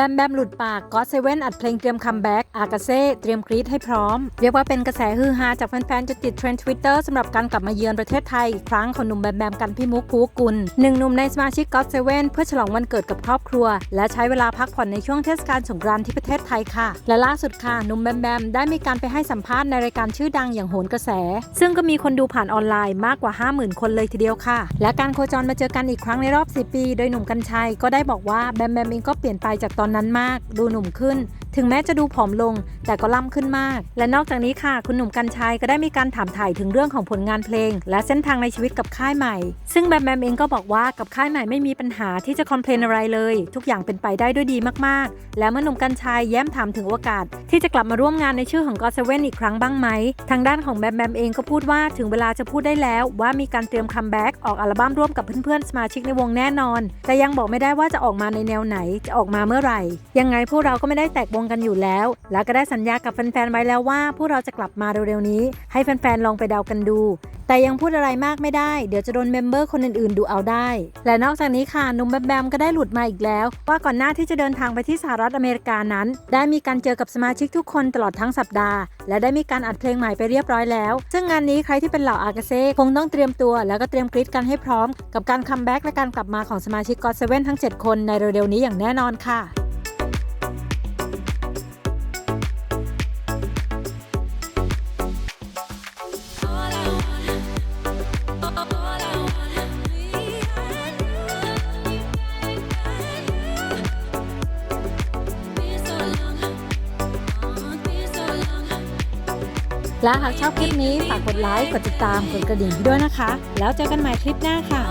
บมแบมหลุดปากก็เซเว่นอัดเพลงเตรียมคัมแบ็กอากาเซ่เตรียมกรีดให้พร้อม เรียกว่าเป็นกระแสฮือฮาจากแฟนๆจนติดเทรนด์ทวิตเตอร์สำหรับการกลับมาเยือนประเทศไทยอีกครั้งของหนุ่มแบมแบมกันพี่มุกภูกุลหนึ่งหนุ่มในสมาชิกก็เซเว่นเพื่อฉลองวันเกิดกับครอบครัว และใช้เวลาพักผ่อนในช่วงเทศกาลสงกรานต์ที่ประเทศไทยค่ะ และล่าสุดค่ะหนุ่มแบมแบมได้มีการไปให้สัมภาษณ์ในรายการชื่อดังอย่างโหนกระแส ซึ่งก็มีคนดูผ่านออนไลน์มากกว่า 50,000 คนเลยทีเดียวค่ะ และการโคจรมาเจอกันอีกครั้งในรอบ 10 ปี โดยหนุ่มกัญชัยก็ได้บอกว่าแบมแบมเองก็เปลี่ยนไปจากตอนนั้นมาก ดูหนุ่มขึ้น ถึงแม้จะดูผอมลง แต่ก็ล่ำขึ้นมาก และนอกจากนี้ค่ะ คุณหนุ่มกัญชัยก็ได้มีการถามถ่ายถึงเรื่องของผลงานเพลง และเส้นทางในชีวิตกับค่ายใหม่ ซึ่งแบมแบมเองก็บอกว่ากับค่ายใหม่ไม่มีปัญหาที่จะคอมเพลนอะไรเลย ทุกอย่างเป็นไปได้ด้วยดีมากๆ และเมื่อหนุ่มกัญชัยแย้มถามถึงโอกาส ที่จะกลับมาร่วมงานในชื่อของก็เซเว่นอีกครั้งบ้างไหม ทางด้านของแบมแบมเองก็พูดว่าถึงเวลาจะพูดได้แล้วว่ามีการเตรียมคัมแบ็กออกอัลบั้มร่วมกับเพื่อนๆสมาชิกในวงแน่นอน แต่ยังบอกไม่ได้ว่าจะออกมาในแนวไหนจะออกมาเมื่อไหร่ ยังไงพวกเราก็ไม่ได้แตกวงกันอยู่แล้ว แล้วก็ได้สัญญากับแฟนๆไว้แล้วว่าพวกเราจะกลับมาเร็วๆนี้ ให้แฟนๆลองไปเดากันดู แต่ยังพูดอะไรมากไม่ได้ เดี๋ยวจะโดนเมมเบอร์คนอื่นๆดูเอาได้ และนอกจากนี้ค่ะนุ่มแบมแบมก็ได้หลุดมาอีกแล้ว ว่าก่อนหน้าที่จะเดินทางไปที่สหรัฐอเมริกานั้น ได้มีการเจอกับสมาชิกทุกคนตลอดทั้งสัปดาห์ และได้มีการอัดเพลงใหม่ไปเรียบร้อยแล้ว ซึ่งงานนี้ใครที่เป็นเหล่าอากาเซ่คงต้องเตรียมตัวแล้วก็เตรียมกรีดกันให้พร้อม กับการคัมแบ็กและการกลับมาของสมาชิกก็อตเซเว่นทั้ง 7 คนในเร็วๆนี้อย่างแน่นอนค่ะ และหากชอบคลิปนี้ฝากกดไลค์ กดติดตาม กดกระดิ่งให้ด้วยนะคะ แล้วเจอกันใหม่คลิปหน้าค่ะ